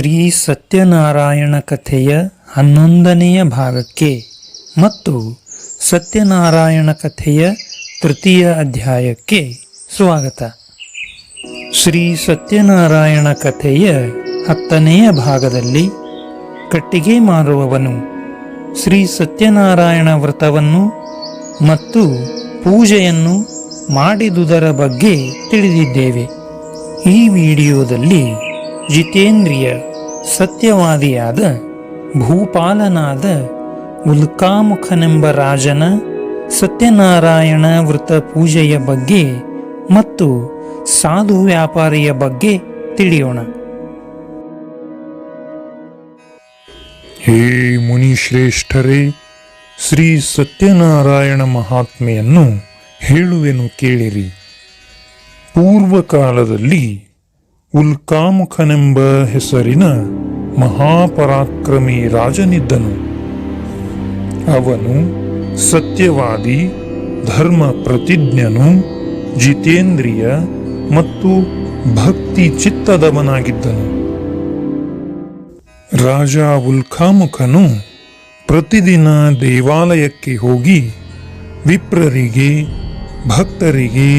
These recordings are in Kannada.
ಶ್ರೀ ಸತ್ಯನಾರಾಯಣ ಕಥೆಯ ಹನ್ನೊಂದನೆಯ ಭಾಗಕ್ಕೆ ಮತ್ತು ಸತ್ಯನಾರಾಯಣ ಕಥೆಯ ತೃತೀಯ ಅಧ್ಯಾಯಕ್ಕೆ ಸ್ವಾಗತ. ಶ್ರೀ ಸತ್ಯನಾರಾಯಣ ಕಥೆಯ ಹತ್ತನೆಯ ಭಾಗದಲ್ಲಿ ಕಟ್ಟಿಗೆ ಮಾರುವವನು ಶ್ರೀ ಸತ್ಯನಾರಾಯಣ ವ್ರತವನ್ನು ಮತ್ತು ಪೂಜೆಯನ್ನು ಮಾಡಿದುದರ ಬಗ್ಗೆ ತಿಳಿದಿದ್ದೇವೆ. ಈ ವಿಡಿಯೋದಲ್ಲಿ ಜಿತೇಂದ್ರಿಯ ಸತ್ಯವಾದಿಯಾದ, ಭೂಪಾಲನಾದ ಉಲ್ಕಾಮುಖನೆಂಬ ರಾಜನ ಸತ್ಯನಾರಾಯಣ ವೃತ ಪೂಜೆಯ ಬಗ್ಗೆ ಮತ್ತು ಸಾಧು ವ್ಯಾಪಾರಿಯ ಬಗ್ಗೆ ತಿಳಿಯೋಣ. ಹೇ ಮುನಿಶ್ರೇಷ್ಠರೇ, ಶ್ರೀ ಸತ್ಯನಾರಾಯಣ ಮಹಾತ್ಮೆಯನ್ನು ಹೇಳುವೆನು ಕೇಳಿರಿ. ಪೂರ್ವಕಾಲದಲ್ಲಿ ಉಲ್ಕಾಮುಖನೆಂಬ ಹೆಸರಿನ ಮಹಾಪರಾಕ್ರಮಿ ರಾಜನಿದ್ದನು. ಅವನು ಸತ್ಯವಾದಿ ಧರ್ಮ ಪ್ರತಿಜ್ಞನು ಜಿತೇಂದ್ರಿಯ ಮತ್ತು ಭಕ್ತಿ ಚಿತ್ತದವನಾಗಿದ್ದನು ರಾಜ ಉಲ್ಕಾಮುಖನು ಪ್ರತಿದಿನ ದೇವಾಲಯಕ್ಕೆ ಹೋಗಿ ವಿಪ್ರರಿಗೆ, ಭಕ್ತರಿಗೆ,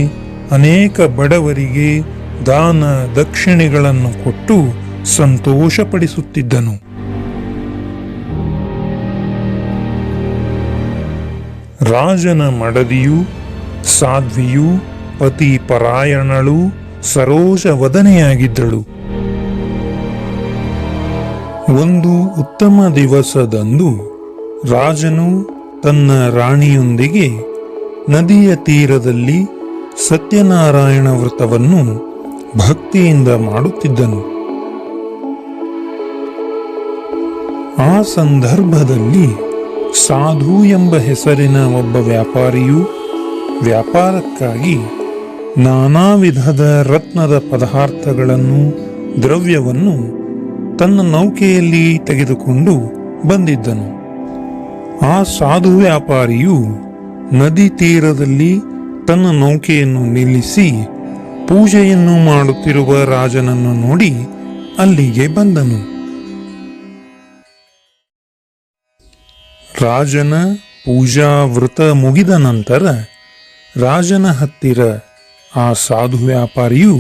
ಅನೇಕ ಬಡವರಿಗೆ ದಾನ ದಕ್ಷಿಣೆಗಳನ್ನು ಕೊಟ್ಟು ಸಂತೋಷಪಡಿಸುತ್ತಿದ್ದನು. ರಾಜನ ಮಡದಿಯು, ಸಾಧ್ವಿಯು, ಪತಿ ಪರಾಯಣಳು ಸರೋಜ ವದನೆಯಾಗಿದ್ದಳು. ಒಂದು ಉತ್ತಮ ದಿವಸದಂದು ರಾಜನು ತನ್ನ ರಾಣಿಯೊಂದಿಗೆ ನದಿಯ ತೀರದಲ್ಲಿ ಸತ್ಯನಾರಾಯಣ ವ್ರತವನ್ನು ಭಕ್ತಿಯಿಂದ ಮಾಡುತ್ತಿದ್ದನು. ಆ ಸಂದರ್ಭದಲ್ಲಿ ಸಾಧು ಎಂಬ ಹೆಸರಿನ ಒಬ್ಬ ವ್ಯಾಪಾರಿಯು ವ್ಯಾಪಾರಕ್ಕಾಗಿ ನಾನಾ ವಿಧದ ರತ್ನದ ಪದಾರ್ಥಗಳನ್ನು, ದ್ರವ್ಯವನ್ನು ತನ್ನ ನೌಕೆಯಲ್ಲಿ ತೆಗೆದುಕೊಂಡು ಬಂದಿದ್ದನು. ಆ ಸಾಧು ವ್ಯಾಪಾರಿಯು ನದಿ ತೀರದಲ್ಲಿ ತನ್ನ ನೌಕೆಯನ್ನು ನಿಲ್ಲಿಸಿ ಪೂಜೆಯನ್ನು ಮಾಡುತ್ತಿರುವ ರಾಜನನ್ನು ನೋಡಿ ಅಲ್ಲಿಗೆ ಬಂದನು. ರಾಜನ ಪೂಜಾ ವೃತ ಮುಗಿದ ನಂತರ ರಾಜನ ಹತ್ತಿರ ಆ ಸಾಧು ವ್ಯಾಪಾರಿಯು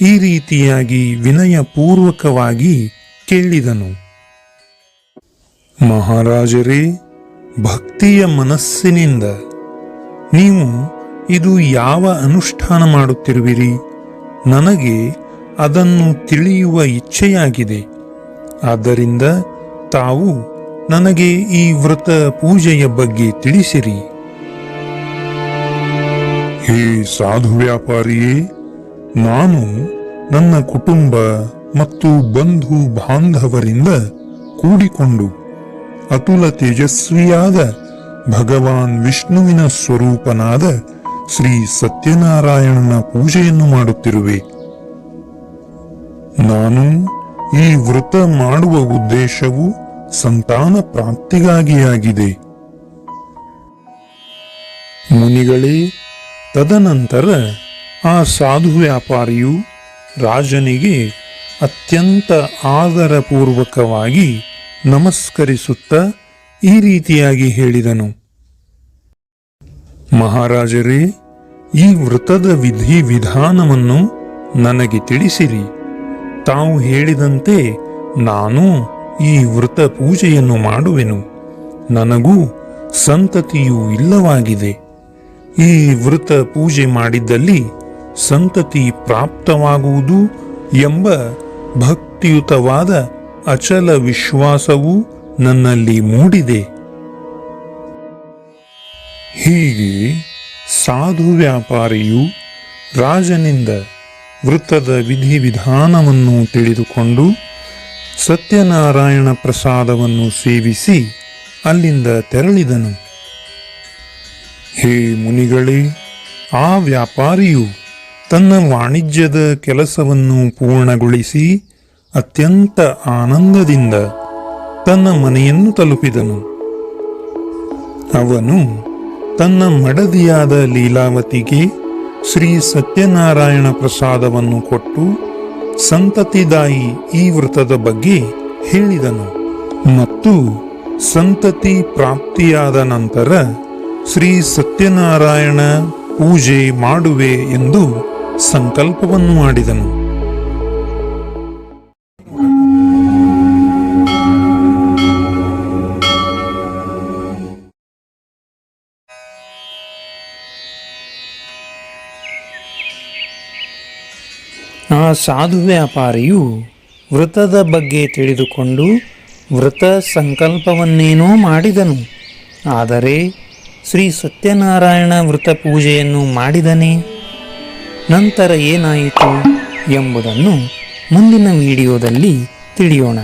ಈ ರೀತಿಯಾಗಿ ವಿನಯಪೂರ್ವಕವಾಗಿ ಕೇಳಿದನು. ಮಹಾರಾಜರೇ, ಭಕ್ತಿಯ ಮನಸ್ಸಿನಿಂದ ನೀವು ಇದು ಯಾವ ಅನುಷ್ಠಾನ ಮಾಡುತ್ತಿರುವಿರಿ? ನನಗೆ ಅದನ್ನು ತಿಳಿಯುವ ಇಚ್ಛೆಯಾಗಿದೆ. ಆದ್ದರಿಂದ ತಾವು ನನಗೆ ಈ ವ್ರತ ಪೂಜೆಯ ಬಗ್ಗೆ ತಿಳಿಸಿರಿ. ಹೇ ಸಾಧು ವ್ಯಾಪಾರಿಯೇ, ನಾನು ನನ್ನ ಕುಟುಂಬ ಮತ್ತು ಬಂಧು ಬಾಂಧವರಿಂದ ಕೂಡಿಕೊಂಡು ಅತುಲ ತೇಜಸ್ವಿಯಾದ ಭಗವಾನ್ ವಿಷ್ಣುವಿನ ಸ್ವರೂಪನಾದ ಶ್ರೀ ಸತ್ಯನಾರಾಯಣನ ಪೂಜೆಯನ್ನು ಮಾಡುತ್ತಿರುವೆ. ನಾನು ಈ ವೃತ ಮಾಡುವ ಉದ್ದೇಶವು ಸಂತಾನ ಪ್ರಾಪ್ತಿಗಾಗಿಯಾಗಿದೆ. ಮುನಿಗಳೇ, ತದನಂತರ ಆ ಸಾಧು ವ್ಯಾಪಾರಿಯು ರಾಜನಿಗೆ ಅತ್ಯಂತ ಆದರಪೂರ್ವಕವಾಗಿ ನಮಸ್ಕರಿಸುತ್ತ ಈ ರೀತಿಯಾಗಿ ಹೇಳಿದನು. ಮಹಾರಾಜರೇ, ಈ ವೃತದ ವಿಧಿ ವಿಧಾನವನ್ನು ನನಗೆ ತಿಳಿಸಿರಿ. ತಾವು ಹೇಳಿದಂತೆ ನಾನು ಈ ವೃತ ಪೂಜೆಯನ್ನು ಮಾಡುವೆನು. ನನಗೂ ಸಂತತಿಯೂ ಇಲ್ಲವಾಗಿದೆ. ಈ ವೃತ ಪೂಜೆ ಮಾಡಿದ್ದಲ್ಲಿ ಸಂತತಿ ಪ್ರಾಪ್ತವಾಗುವುದು ಎಂಬ ಭಕ್ತಿಯುತವಾದ ಅಚಲ ವಿಶ್ವಾಸವು ನನ್ನಲ್ಲಿ ಮೂಡಿದೆ. ಹೀಗೆ ಸಾಧು ವ್ಯಾಪಾರಿಯು ರಾಜನಿಂದ ವೃತ್ತದ ವಿಧಿವಿಧಾನವನ್ನು ತಿಳಿದುಕೊಂಡು ಸತ್ಯನಾರಾಯಣ ಪ್ರಸಾದವನ್ನು ಸೇವಿಸಿ ಅಲ್ಲಿಂದ ತೆರಳಿದನು. ಹೇ ಮುನಿಗಳೇ, ಆ ವ್ಯಾಪಾರಿಯು ತನ್ನ ವಾಣಿಜ್ಯದ ಕೆಲಸವನ್ನು ಪೂರ್ಣಗೊಳಿಸಿ ಅತ್ಯಂತ ಆನಂದದಿಂದ ತನ್ನ ಮನೆಯನ್ನು ತಲುಪಿದನು. ಅವನು ತನ್ನ ಮಡದಿಯಾದ ಲೀಲಾವತಿಗೆ ಶ್ರೀ ಸತ್ಯನಾರಾಯಣ ಪ್ರಸಾದವನ್ನು ಕೊಟ್ಟು ಸಂತತಿದಾಯಿ ಈ ವ್ರತದ ಬಗ್ಗೆ ಹೇಳಿದನು. ಮತ್ತು ಸಂತತಿ ಪ್ರಾಪ್ತಿಯಾದ ನಂತರ ಶ್ರೀ ಸತ್ಯನಾರಾಯಣ ಪೂಜೆ ಮಾಡುವೆ ಎಂದು ಸಂಕಲ್ಪವನ್ನು ಮಾಡಿದನು. ಸಾಧು ವ್ಯಾಪಾರಿಯು ವೃತದ ಬಗ್ಗೆ ತಿಳಿದುಕೊಂಡು ವೃತ ಸಂಕಲ್ಪವನ್ನೇನೋ ಮಾಡಿದನು. ಆದರೆ ಶ್ರೀ ಸತ್ಯನಾರಾಯಣ ವೃತ ಪೂಜೆಯನ್ನು ಮಾಡಿದನೆ. ನಂತರ ಏನಾಯಿತು ಎಂಬುದನ್ನು ಮುಂದಿನ ವಿಡಿಯೋದಲ್ಲಿ ತಿಳಿಯೋಣ.